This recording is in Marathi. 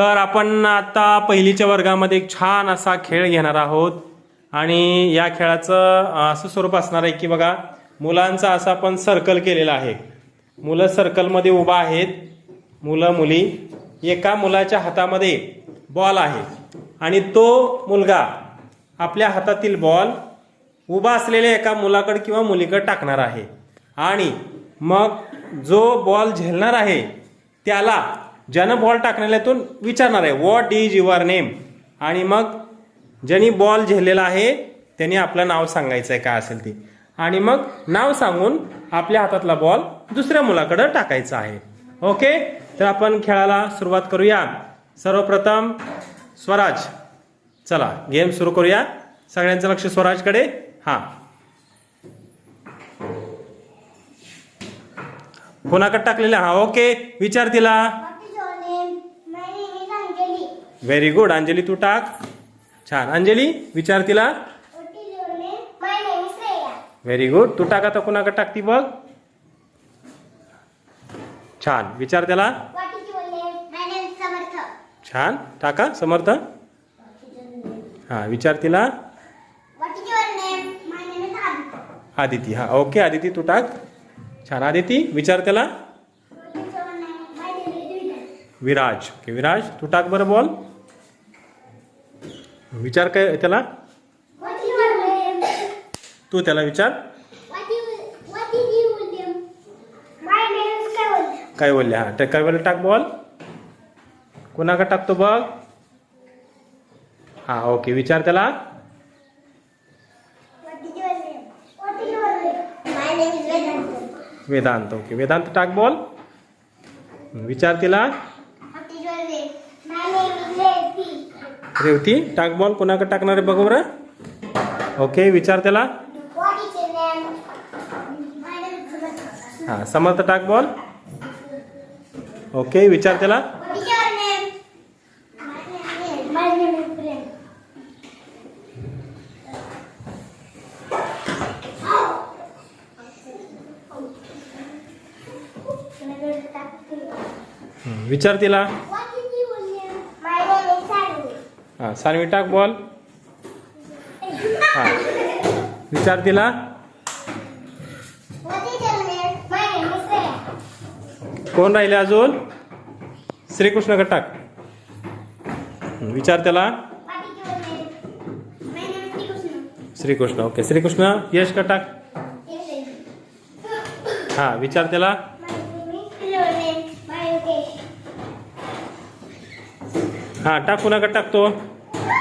तर आपण आता पहिलीच्या वर्गामध्ये एक छान असा खेळ घेणार आहोत. आणि या खेळाचं असं स्वरूप असणार आहे की बघा मुलांचा असा आपण सर्कल केलेला आहे. मुलं सर्कलमध्ये उभा आहेत. मुलं मुली एका मुलाच्या हातामध्ये बॉल आहे. आणि तो मुलगा आपल्या हातातील बॉल उभा असलेल्या एका मुलाकडे किंवा मुलीकडे टाकणार आहे. आणि मग जो बॉल झेलणार आहे त्याला ज्यानं बॉल टाकण्यातून विचारणार आहे व्हॉट इज युअर नेम आणि मग ज्यांनी बॉल झेललेला आहे त्यांनी आपलं नाव सांगायचं आहे काय असेल ते. आणि मग नाव सांगून आपल्या हातातला बॉल दुसऱ्या मुलाकडे टाकायचा आहे. ओके तर आपण खेळाला सुरुवात करूया. सर्वप्रथम स्वराज. चला गेम सुरू करूया. सगळ्यांचं लक्ष स्वराजकडे. हा. कोणाकडे टाकलेलं हा ओके विचार तिला. व्हेरी गुड अंजली तू टाक. छान. अंजली विचार तिला. व्हेरी गुड तू टाक आता कुणाकडे टाकती बघ. छान. विचार त्याला. छान. टाका. समर्थ. हा विचार तिला. आदिती. हा ओके आदिती तू टाक. छान. आदिती विचार त्याला. विराज. ओके विराज तू टाक बरं बोल. विचार काय त्याला? तू त्याला विचार. काय बोलले? हा ते काय बोलले? टाक बॉल कोणाकडे टाकतो बघ हा ओके विचार त्याला. वेदांत ओके वेदांत टाक बॉल विचार तिला. रेवती टाक बॉल कोणाकडे टाकणार आहे बघ बरं. ओके विचार त्याला. हा समर्थ टाक बॉल ओके विचार त्याला. What is हां सार मी टाक बोल हां. विचार तिला. कोण राहिले अजून? श्रीकृष्ण गटाक विचार त्याला. श्रीकृष्ण ओके. श्रीकृष्ण यश गटाक हां विचार त्याला. हां टाकू ना गटाक तो